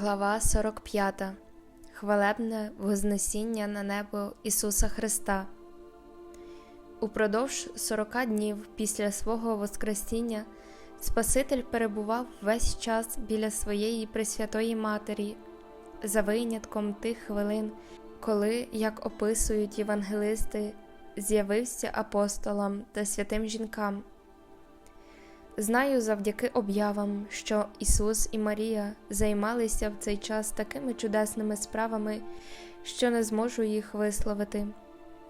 Глава 45. Хвалебне Вознесіння на небо Ісуса Христа. Упродовж 40 днів після свого Воскресіння Спаситель перебував весь час біля своєї Пресвятої Матері, за винятком тих хвилин, коли, як описують євангелисти, з'явився апостолам та святим жінкам. Знаю завдяки об'явам, що Ісус і Марія займалися в цей час такими чудесними справами, що не зможу їх висловити.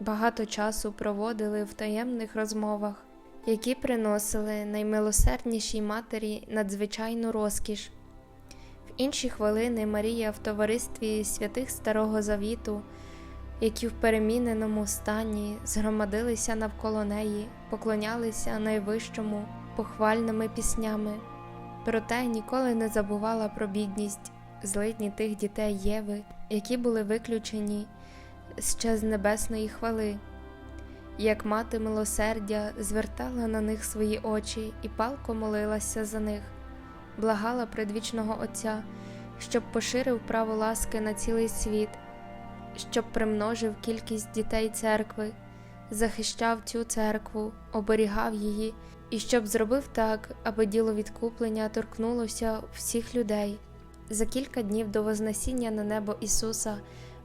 Багато часу проводили в таємних розмовах, які приносили наймилосерднішій матері надзвичайну розкіш. В інші хвилини Марія в товаристві святих Старого Завіту, які в переміненому стані згромадилися навколо неї, поклонялися найвищому похвальними піснями, проте ніколи не забувала про бідність злидні тих дітей Єви, які були виключені ще з небесної хвали. Як мати милосердя звертала на них свої очі і палко молилася за них, благала предвічного Отця, щоб поширив право ласки на цілий світ, щоб примножив кількість дітей церкви, захищав цю церкву, оберігав її і щоб зробив так, аби діло відкуплення торкнулося всіх людей. За кілька днів до Вознесіння на небо Ісуса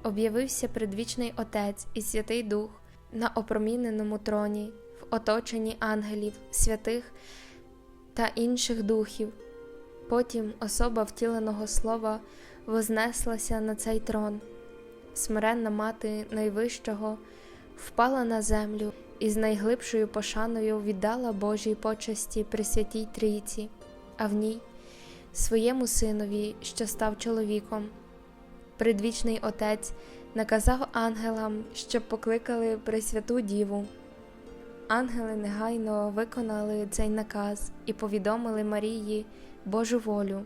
об'явився предвічний Отець і Святий Дух на опроміненому троні, в оточенні ангелів, святих та інших духів. Потім особа втіленого слова вознеслася на цей трон. Смиренна мати найвищого впала на землю і з найглибшою пошаною віддала Божій почесті Пресвятій Трійці, а в ній своєму синові, що став чоловіком. Предвічний Отець наказав ангелам, щоб покликали Пресвяту Діву. Ангели негайно виконали цей наказ і повідомили Марії Божу волю.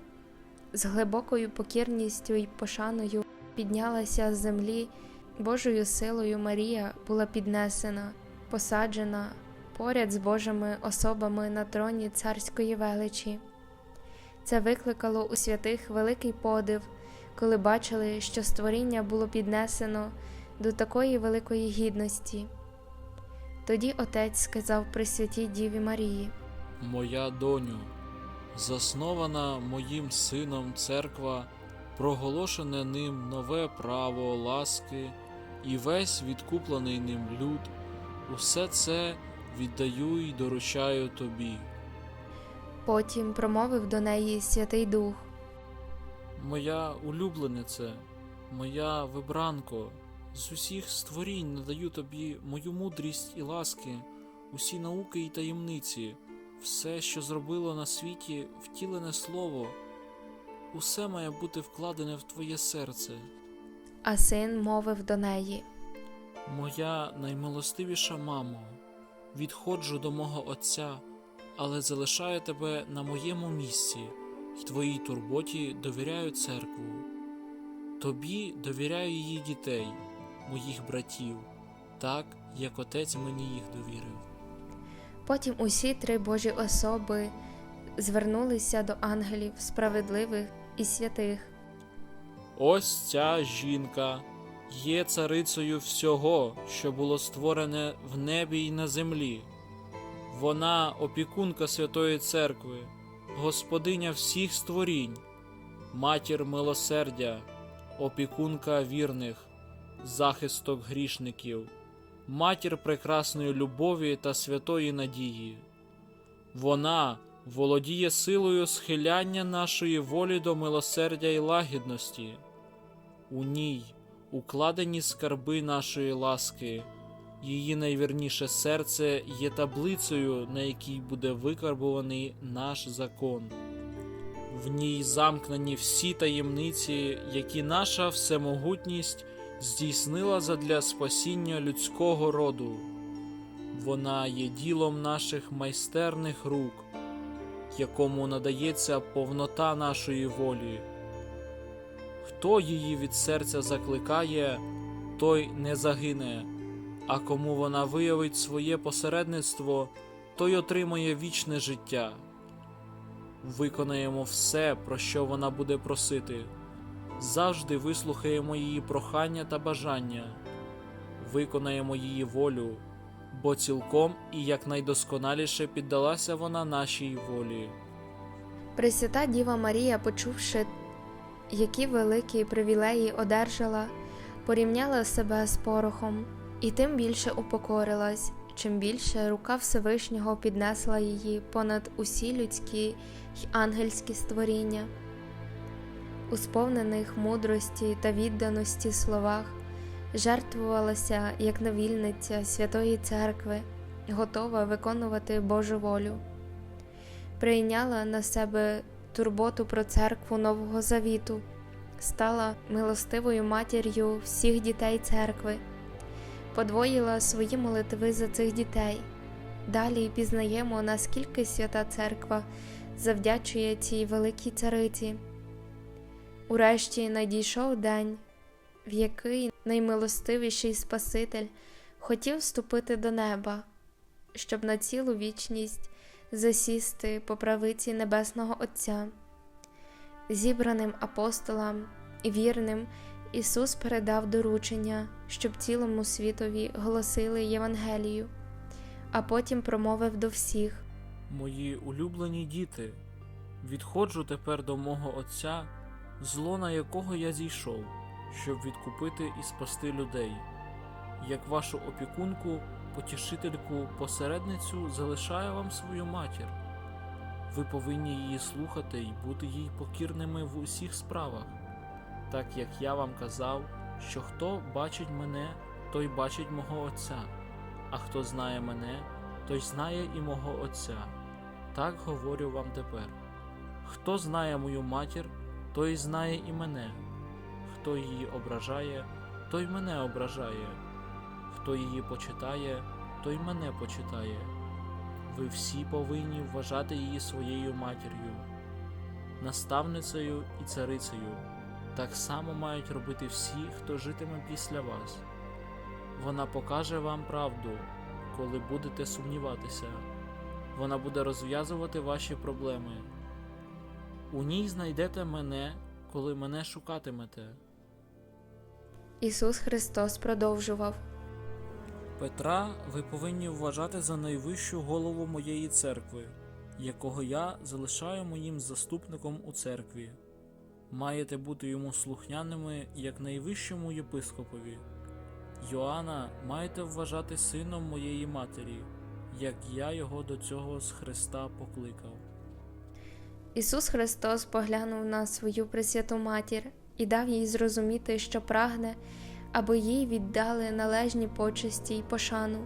З глибокою покірністю й пошаною піднялася з землі, Божою силою Марія була піднесена, посаджена поряд з Божими особами на троні царської величі. Це викликало у святих великий подив, коли бачили, що створіння було піднесено до такої великої гідності. Тоді отець сказав Пресвятій Діві Марії. Моя доню, заснована моїм сином церква, проголошене ним нове право ласки і весь відкуплений ним люд, усе це віддаю й доручаю тобі. Потім промовив до неї Святий Дух. Моя улюбленице, моя вибранко, з усіх створінь надаю тобі мою мудрість і ласки, усі науки і таємниці, все, що зробило на світі втілене слово, усе має бути вкладене в твоє серце. А син мовив до неї. Моя наймилостивіша мамо, відходжу до мого Отця, але залишаю тебе на моєму місці й твоїй турботі довіряю церкву. Тобі довіряю її дітей, моїх братів, так як отець мені їх довірив. Потім усі три Божі особи звернулися до ангелів справедливих і святих. Ось ця жінка є царицею всього, що було створене в небі й на землі. Вона опікунка Святої Церкви, господиня всіх створінь, матір милосердя, опікунка вірних, захисток грішників, матір прекрасної любові та святої надії. Вона володіє силою схиляння нашої волі до милосердя і лагідності. У ній укладені скарби нашої ласки, її найвірніше серце є таблицею, на якій буде викарбований наш закон. В ній замкнені всі таємниці, які наша всемогутність здійснила задля спасіння людського роду. Вона є ділом наших майстерних рук, якому надається повнота нашої волі. Хто її від серця закликає, той не загине, а кому вона виявить своє посередництво, той отримає вічне життя. Виконаємо все, про що вона буде просити, завжди вислухаємо її прохання та бажання, виконаємо її волю, бо цілком і якнайдосконаліше піддалася вона нашій волі. Пресвята Діва Марія, почувши, які великі привілеї одержала, порівняла себе з порохом і тим більше упокорилась, чим більше рука Всевишнього піднесла її понад усі людські й ангельські створіння. У сповнених мудрості та відданості словах жертвувалася як навільниця Святої Церкви, готова виконувати Божу волю прийняла на себе турботу про церкву Нового Завіту, стала милостивою матір'ю всіх дітей церкви, подвоїла свої молитви за цих дітей. Далі пізнаємо, наскільки свята церква завдячує цій великій цариці. Урешті надійшов день, в який наймилостивіший Спаситель хотів вступити до неба, щоб на цілу вічність засісти по правиці Небесного Отця. Зібраним апостолам і вірним Ісус передав доручення, щоб цілому світові голосили Євангелію, а потім промовив до всіх. Мої улюблені діти, відходжу тепер до мого Отця, зло на якого я зійшов, щоб відкупити і спасти людей. Як вашу опікунку, потішительку, посередницю залишаю вам свою матір. Ви повинні її слухати і бути їй покірними в усіх справах, так як я вам казав, що хто бачить мене, той бачить мого Отця, а хто знає мене, той знає і мого Отця. Так говорю вам тепер. Хто знає мою матір, той знає і мене. Хто її ображає, той мене ображає. Хто її почитає, той мене почитає. Ви всі повинні вважати її своєю матір'ю, наставницею і царицею. Так само мають робити всі, хто житиме після вас. Вона покаже вам правду, коли будете сумніватися. Вона буде розв'язувати ваші проблеми. У ній знайдете мене, коли мене шукатимете. Ісус Христос продовжував. Петра ви повинні вважати за найвищу голову моєї церкви, якого я залишаю моїм заступником у церкві. Маєте бути йому слухняними як найвищому єпископові. Йоанна маєте вважати сином моєї матері, як я його до цього з Христа покликав. Ісус Христос поглянув на свою Пресвяту Матір і дав їй зрозуміти, що прагне, аби їй віддали належні почесті й пошану,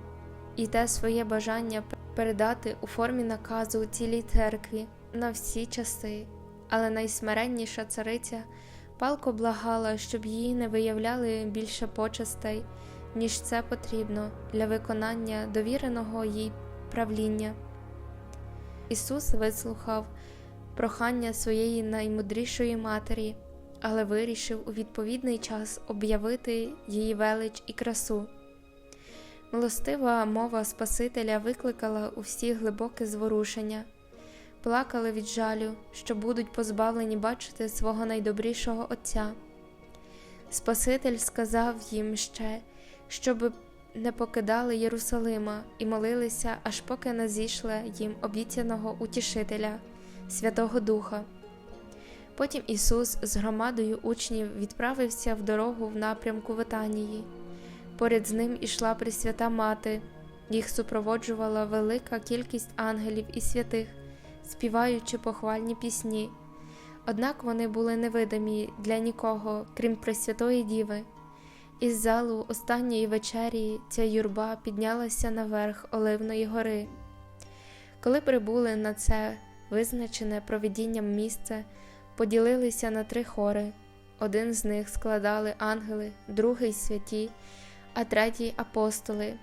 і те своє бажання передати у формі наказу цілій церкві на всі часи. Але найсмиренніша цариця палко благала, щоб їй не виявляли більше почестей, ніж це потрібно для виконання довіреного їй правління. Ісус вислухав прохання своєї наймудрішої матері, але вирішив у відповідний час об'явити її велич і красу. Милостива мова Спасителя викликала у всіх глибоке зворушення, плакали від жалю, що будуть позбавлені бачити свого найдобрішого Отця. Спаситель сказав їм ще, щоб не покидали Єрусалима і молилися, аж поки не зійшла їм обіцяного утішителя, Святого Духа. Потім Ісус з громадою учнів відправився в дорогу в напрямку Витанії. Поряд з ним ішла Пресвята Мати, їх супроводжувала велика кількість ангелів і святих, співаючи похвальні пісні. Однак вони були невидимі для нікого, крім Пресвятої Діви. Із залу останньої вечері ця юрба піднялася наверх Оливної гори. Коли прибули на це визначене провидінням місце, поділилися на три хори. Один з них складали ангели, другий святі, а третій апостоли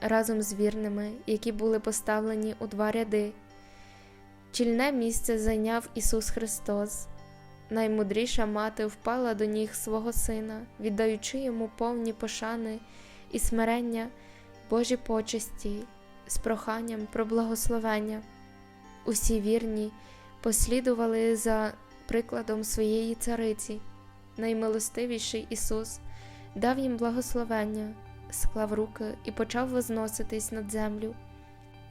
разом з вірними, які були поставлені у два ряди. Чільне місце зайняв Ісус Христос. Наймудріша мати впала до ніг свого сина, віддаючи йому повні пошани і смирення Божі почесті з проханням про благословення. Усі вірні послідували за прикладом своєї цариці, наймилостивіший Ісус, дав їм благословення, склав руки і почав возноситись над землю,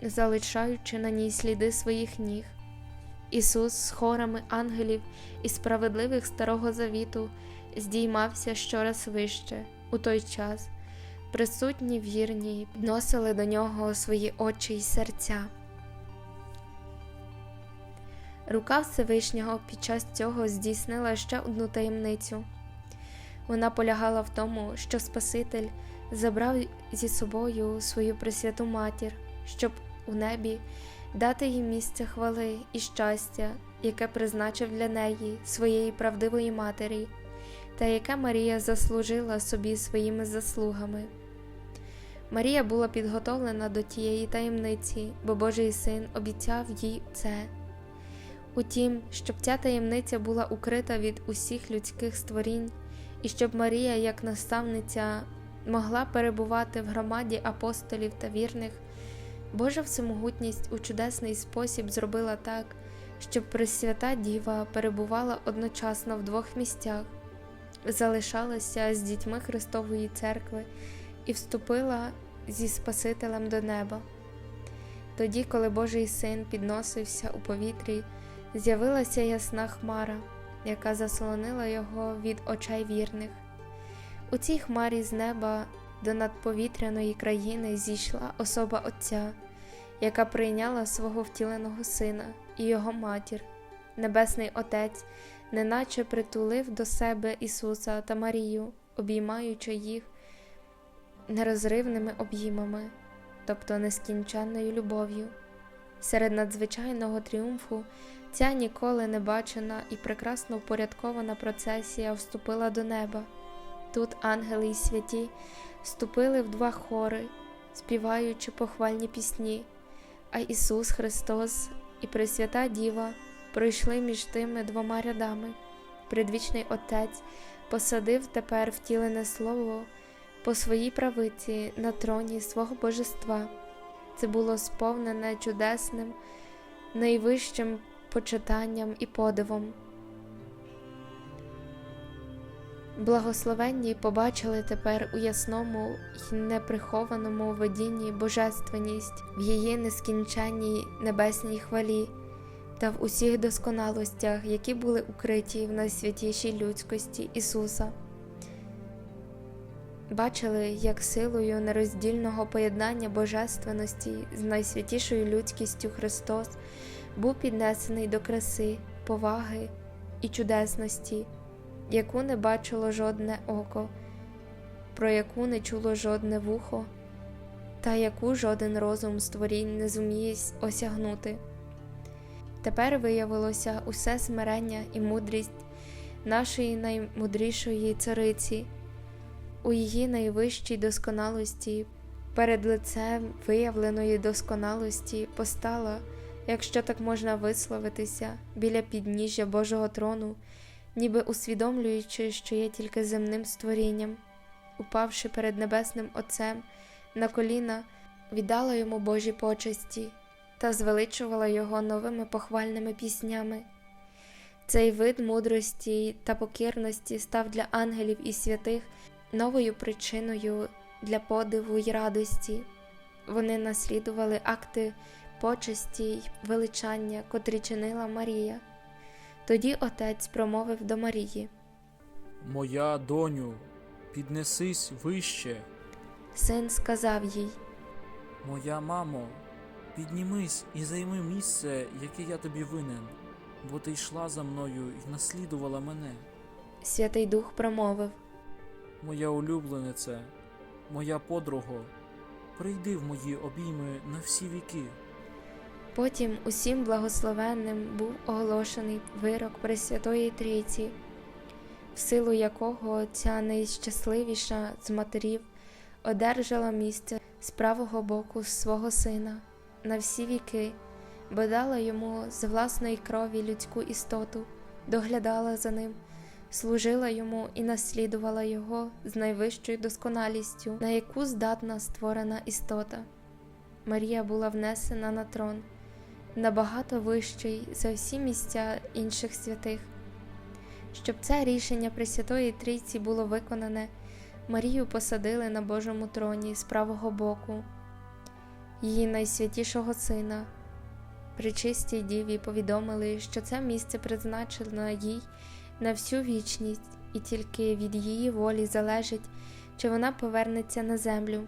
залишаючи на ній сліди своїх ніг. Ісус з хорами ангелів і справедливих Старого Завіту здіймався щораз вище у той час. Присутні вірні підносили до нього свої очі й серця. Рука Всевишнього під час цього здійснила ще одну таємницю. Вона полягала в тому, що Спаситель забрав зі собою свою Пресвяту Матір, щоб у небі дати їй місце хвали і щастя, яке призначив для неї своєї правдивої матері, та яке Марія заслужила собі своїми заслугами. Марія була підготовлена до тієї таємниці, бо Божий син обіцяв їй це. Утім, щоб ця таємниця була укрита від усіх людських створінь, і щоб Марія, як наставниця, могла перебувати в громаді апостолів та вірних, Божа всемогутність у чудесний спосіб зробила так, щоб Пресвята Діва перебувала одночасно в двох місцях, залишалася з дітьми Христової церкви і вступила зі Спасителем до неба. Тоді, коли Божий син підносився у повітрі, з'явилася ясна хмара, яка заслонила його від очей вірних. У цій хмарі з неба до надповітряної країни зійшла особа Отця, яка прийняла свого втіленого сина і його матір. Небесний Отець, неначе притулив до себе Ісуса та Марію, обіймаючи їх нерозривними обіймами, тобто нескінченною любов'ю. Серед надзвичайного тріумфу ця ніколи не бачена і прекрасно упорядкована процесія вступила до неба. Тут ангели й святі вступили в два хори, співаючи похвальні пісні, а Ісус Христос і Пресвята Діва пройшли між тими двома рядами. Предвічний Отець посадив тепер втілене Слово по своїй правиці на троні свого божества. Це було сповнене чудесним, найвищим почитанням і подивом. Благословенні побачили тепер у ясному й неприхованому видінні божественність в її нескінченній небесній хвалі та в усіх досконалостях, які були укриті в найсвятішій людськості Ісуса. Бачили, як силою нероздільного поєднання божественності з найсвятішою людськістю Христос був піднесений до краси, поваги і чудесності, яку не бачило жодне око, про яку не чуло жодне вухо, та яку жоден розум створінь не зуміє осягнути. Тепер виявилося усе смирення і мудрість нашої наймудрішої цариці у її найвищій досконалості, перед лицем виявленої досконалості постала, якщо так можна висловитися, біля підніжжя Божого трону, ніби усвідомлюючи, що є тільки земним створінням, упавши перед Небесним Отцем на коліна, віддала йому Божі почесті та звеличувала його новими похвальними піснями. Цей вид мудрості та покірності став для ангелів і святих новою причиною для подиву й радості. Вони наслідували акти почесті й величання, котрі чинила Марія. Тоді отець промовив до Марії. Моя доню, піднесись вище. Син сказав їй: Моя мамо, піднімись і займи місце, яке я тобі винен, бо ти йшла за мною і наслідувала мене. Святий Дух промовив: Моя улюбленице, моя подруго, прийди в мої обійми на всі віки. Потім усім благословенним був оголошений вирок Пресвятої Трійці, в силу якого ця найщасливіша з матерів одержала місце з правого боку свого сина на всі віки, бо дала йому з власної крові людську істоту, доглядала за ним, служила йому і наслідувала його з найвищою досконалістю, на яку здатна створена істота. Марія була внесена на трон, набагато вищий за всі місця інших святих. Щоб це рішення Пресвятої Трійці було виконане, Марію посадили на Божому троні з правого боку, її найсвятішого сина. Причистій діві повідомили, що це місце призначено їй на всю вічність, і тільки від її волі залежить, чи вона повернеться на землю.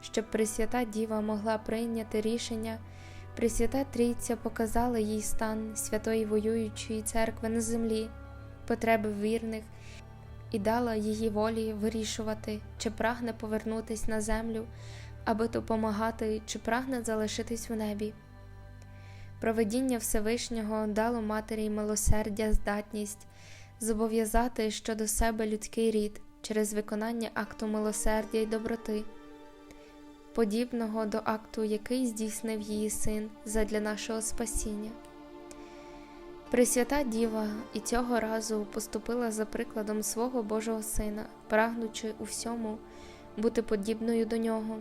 Щоб Пресвята Діва могла прийняти рішення, Пресвята Трійця показала їй стан святої воюючої церкви на землі, потреби вірних і дала її волі вирішувати, чи прагне повернутись на землю, аби допомагати, чи прагне залишитись в небі. Проведіння Всевишнього дало матері милосердя здатність зобов'язати щодо себе людський рід через виконання акту милосердя й доброти, подібного до акту, який здійснив її син задля нашого спасіння. Пресвята Діва і цього разу поступила за прикладом свого Божого Сина, прагнучи у всьому бути подібною до нього,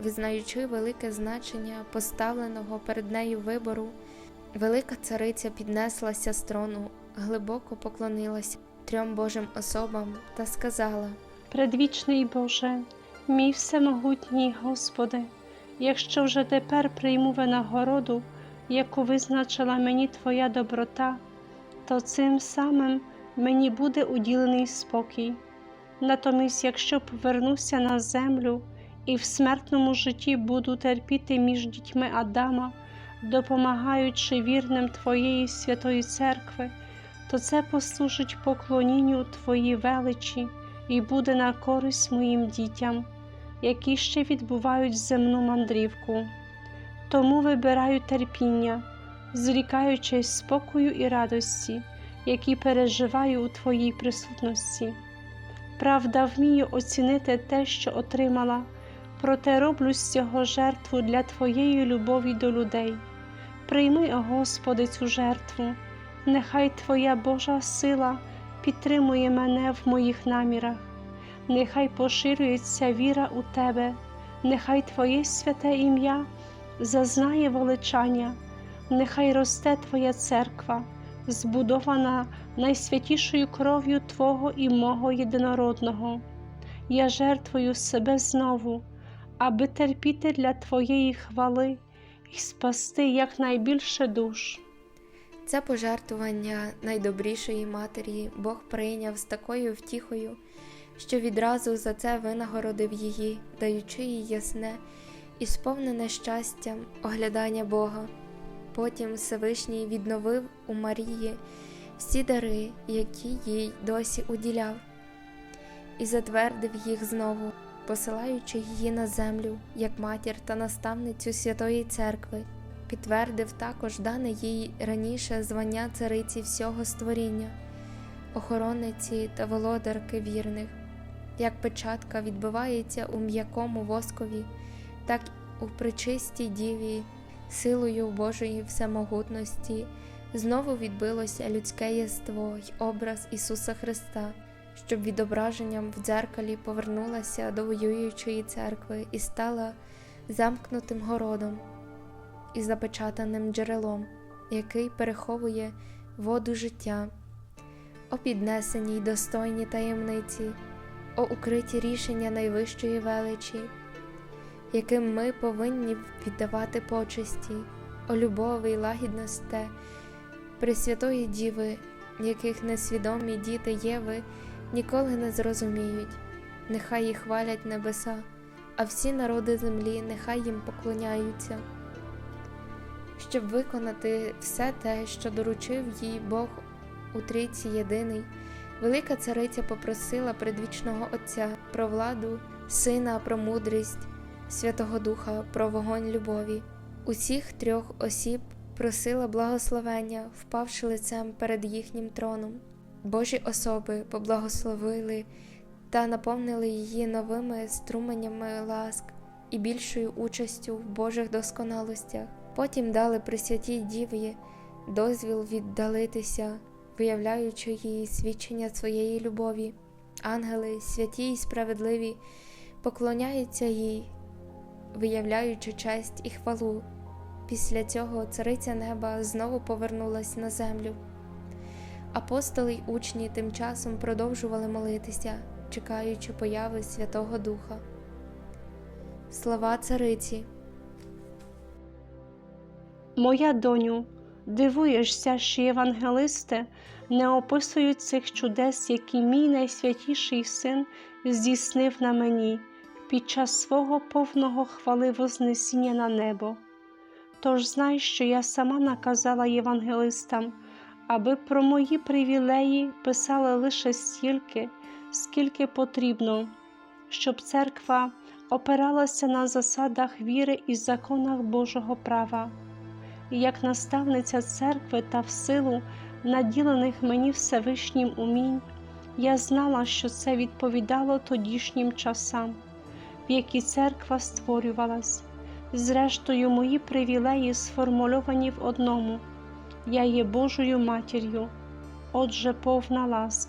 визнаючи велике значення поставленого перед нею вибору, велика цариця піднеслася з трону, глибоко поклонилася трьом Божим особам та сказала: Предвічний Боже, мій всемогутній Господи, якщо вже тепер прийму винагороду, яку визначила мені Твоя доброта, то цим самим мені буде уділений спокій. Натомість, якщо повернуся на землю і в смертному житті буду терпіти між дітьми Адама, допомагаючи вірним Твоєї святої церкви, то це послужить поклонінню Твоїй величі і буде на користь моїм дітям, які ще відбувають земну мандрівку. Тому вибираю терпіння, зрікаючись спокою і радості, які переживаю у Твоїй присутності. Правда, вмію оцінити те, що отримала, проте роблю з цього жертву для Твоєї любові до людей. Прийми, о Господи, цю жертву, нехай Твоя Божа сила підтримує мене в моїх намірах, нехай поширюється віра у Тебе, нехай Твоє святе ім'я зазнає величання, нехай росте Твоя церква, збудована найсвятішою кров'ю Твого і мого єдинородного. Я жертвую себе знову, аби терпіти для Твоєї хвали і спасти якнайбільше душ. Це пожертвування найдобрішої матері Бог прийняв з такою втіхою, що відразу за це винагородив її, даючи їй ясне і сповнене щастям оглядання Бога. Потім Всевишній відновив у Марії всі дари, які їй досі уділяв, і затвердив їх знову, посилаючи її на землю як матір та наставницю Святої Церкви підтвердив також дане їй раніше звання цариці всього створіння, охоронниці та володарки вірних, як печатка відбивається у м'якому воскові, так у причистій діві, силою Божої всемогутності, знову відбилося людське єство й образ Ісуса Христа. Щоб відображенням в дзеркалі повернулася до воюючої церкви і стала замкнутим городом і запечатаним джерелом, який переховує воду життя, о піднесеній достойні таємниці, о укриті рішення найвищої величі, яким ми повинні віддавати почесті, о любові й лагідності Пресвятої Діви, яких несвідомі діти Єви ніколи не зрозуміють, нехай їх хвалять небеса, а всі народи землі нехай їм поклоняються щоб виконати все те, що доручив їй Бог у трійці єдиний, велика цариця попросила предвічного Отця про владу, Сина, про мудрість, Святого Духа, про вогонь любові. Усіх трьох осіб просила благословення, впавши лицем перед їхнім троном. Божі особи поблагословили та наповнили її новими струменями ласк і більшою участю в Божих досконалостях. Потім дали Пресвятій Діві дозвіл віддалитися, виявляючи їй свідчення своєї любові. Ангели, святі й справедливі, поклоняються їй, виявляючи честь і хвалу. Після цього цариця неба знову повернулась на землю. Апостоли й учні тим часом продовжували молитися, чекаючи появи Святого Духа. Слова цариці. Моя доню, дивуєшся, що євангелисти не описують цих чудес, які мій найсвятіший син здійснив на мені під час свого повного хвали Вознесіння на небо. Тож знай, що я сама наказала євангелистам, аби про мої привілеї писали лише стільки, скільки потрібно, щоб церква опиралася на засадах віри і законах Божого права. І як наставниця церкви та в силу наділених мені Всевишнім умінь, я знала, що це відповідало тодішнім часам, в які церква створювалась. Зрештою, мої привілеї сформульовані в одному я є Божою матір'ю, отже, повна ласк.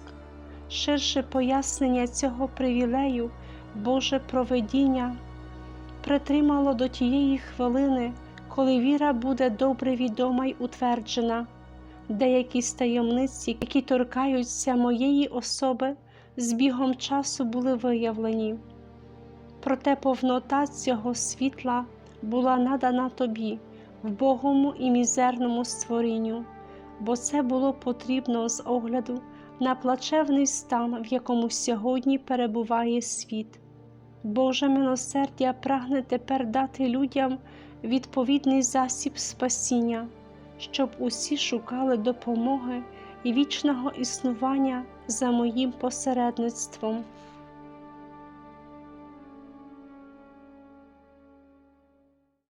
Ширше пояснення цього привілею, Боже проведіння, притримало до тієї хвилини, коли віра буде добре відома й утверджена, деякі з таємниць, які торкаються моєї особи, з бігом часу були виявлені. Проте повнота цього світла була надана тобі, вбогому і мізерному створінню, бо це було потрібно з огляду на плачевний стан, в якому сьогодні перебуває світ. Боже милосердя прагне тепер дати людям відповідний засіб спасіння, щоб усі шукали допомоги і вічного існування за моїм посередництвом.